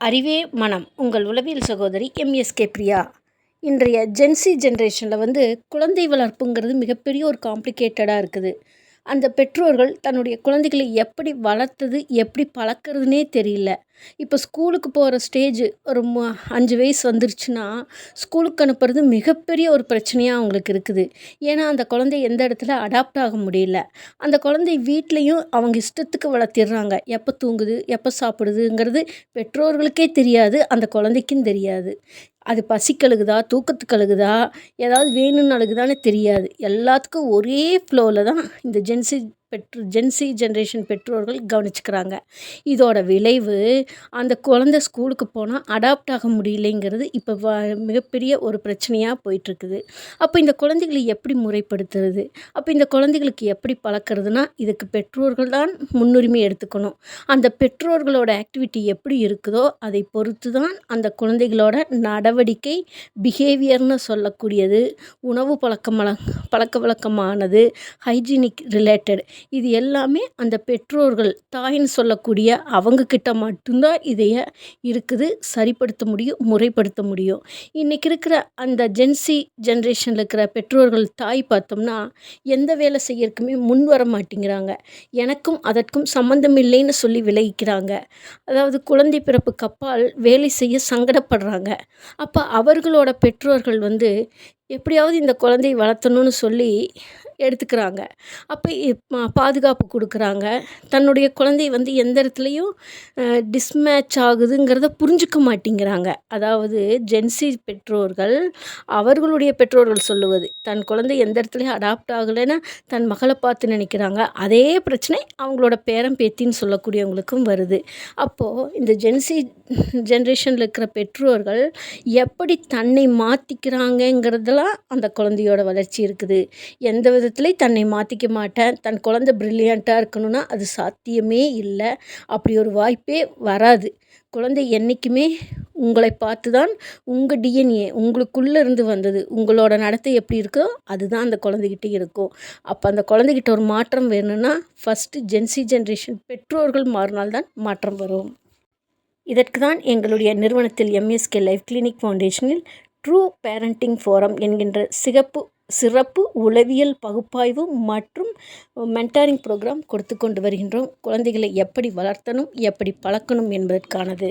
அறிவே மனம். உங்கள் உளவியல் சகோதரி எம்எஸ்கே பிரியா. இன்றைய ஜென்சி ஜென்ரேஷனில் வந்து குழந்தை வளர்ப்புங்கிறது மிகப்பெரிய ஒரு காம்ப்ளிகேட்டடாக இருக்குது. அந்த பெற்றோர்கள் தன்னுடைய குழந்தைகளை எப்படி வளர்த்தது எப்படி பழக்கிறதுனே தெரியல. இப்போ ஸ்கூலுக்கு போகிற ஸ்டேஜ் ஒரு அஞ்சு வயசு வந்துருச்சுன்னா ஸ்கூலுக்கு அனுப்புறது மிகப்பெரிய ஒரு பிரச்சனையாக அவங்களுக்கு இருக்குது. ஏன்னா அந்த குழந்தை எந்த இடத்துல அடாப்ட் ஆக முடியல. அந்த குழந்தை வீட்லேயும் அவங்க இஷ்டத்துக்கு வளர்த்திடுறாங்க. எப்போ தூங்குது எப்போ சாப்பிடுதுங்கிறது பெற்றோர்களுக்கே தெரியாது அந்த குழந்தைக்கும் தெரியாது. அது பசி கழுகுதா தூக்கத்துக்கு அழுகுதா ஏதாவது வேணும்னு அழுகுதான்னு தெரியாது. எல்லாத்துக்கும் ஒரே ஃப்ளோவில் தான் இந்த ஜென்சி பெற்று ஜென்சி ஜென்ரேஷன் பெற்றோர்கள் கவனிச்சுக்கிறாங்க. இதோட விளைவு அந்த குழந்த ஸ்கூலுக்கு போனால் அடாப்ட் ஆக முடியலைங்கிறது இப்போ வ மிகப்பெரிய ஒரு பிரச்சனையாக போயிட்டுருக்குது. அப்போ இந்த குழந்தைகளை எப்படி முறைப்படுத்துறது? அப்போ இந்த குழந்தைகளுக்கு எப்படி பழக்கிறதுனா இதுக்கு பெற்றோர்கள் தான் முன்னுரிமை எடுத்துக்கணும். அந்த பெற்றோர்களோட ஆக்டிவிட்டி எப்படி இருக்குதோ அதை பொறுத்து தான் அந்த குழந்தைகளோட நடவடிக்கை பிஹேவியர்னு சொல்லக்கூடியது உணவு பழக்கம் பழக்க வழக்கமானது ஹைஜீனிக் ரிலேட்டட் இது எல்லாமே அந்த பெற்றோர்கள் தாயின்னு சொல்லக்கூடிய அவங்கக்கிட்ட மட்டும்தான் இதைய இருக்குது சரிப்படுத்த முடியும் முறைப்படுத்த முடியும். இன்றைக்கி இருக்கிற அந்த ஜென்சி ஜென்ரேஷனில் இருக்கிற பெற்றோர்கள் தாய் பார்த்தோம்னா எந்த வேலை செய்யறதுக்குமே முன் வர மாட்டேங்கிறாங்க. எனக்கும் அதற்கும் சம்மந்தம் இல்லைன்னு சொல்லி விலகிக்கிறாங்க அதாவது குழந்தை பிறப்புக்கு அப்பால் வேலை செய்ய சங்கடப்படுறாங்க. அப்போ அவர்களோட பெற்றோர்கள் வந்து எப்படியாவது இந்த குழந்தைய வளர்த்தணும்னு சொல்லி எடுத்துக்கிறாங்க. அப்போ பாதுகாப்பு கொடுக்குறாங்க. தன்னுடைய குழந்தை வந்து எந்த இடத்துலையும் டிஸ்மேட்ச் ஆகுதுங்கிறத புரிஞ்சுக்க மாட்டேங்கிறாங்க. அதாவது ஜென்சி பெற்றோர்கள் அவர்களுடைய பெற்றோர்கள் சொல்லுவது தன் குழந்தை எந்த இடத்துலையும் அடாப்ட் ஆகலைன்னா தன் மகளை பார்த்து நினைக்கிறாங்க. அதே பிரச்சனை அவங்களோட பேரம் பேத்தின்னு சொல்லக்கூடியவங்களுக்கும் வருது. அப்போது இந்த ஜென்சி ஜென்ரேஷனில் இருக்கிற பெற்றோர்கள் எப்படி தன்னை மாற்றிக்கிறாங்கங்கிறதுலாம் அந்த குழந்தையோட வளர்ச்சி இருக்குது. எந்த விதத்துலேயும் தன்னை மாற்றிக்க மாட்டேன். தன் குழந்த ப்ரில்லியண்ட்டாக இருக்கணும்னா அது சாத்தியமே இல்லை. அப்படி ஒரு வாய்ப்பே வராது. குழந்தை என்றைக்குமே உங்களை பார்த்து தான் உங்கள் டிஎன்ஏ உங்களுக்குள்ளே இருந்து வந்தது. உங்களோட நடத்தை எப்படி இருக்கோ அதுதான் அந்த குழந்தைகிட்ட இருக்கும். அப்போ அந்த குழந்தைகிட்ட ஒரு மாற்றம் வேணும்னா ஃபஸ்ட்டு ஜென்சி ஜென்ரேஷன் பெற்றோர்கள் மாறினால்தான் மாற்றம் வரும். இதற்கு தான் எங்களுடைய நிறுவனத்தில் எம்எஸ்கே லைஃப் கிளினிக் ஃபவுண்டேஷனில் ட்ரூ பேரண்டிங் ஃபோரம் என்கின்ற சிகப்பு சிறப்பு உளவியல் பகுப்பாய்வு மற்றும் மென்டாரிங் ப்ரோக்ராம் கொடுத்து கொண்டு வருகின்றோம். குழந்தைகளை எப்படி வளர்த்தணும் எப்படி பழக்கணும் என்பதற்கானது.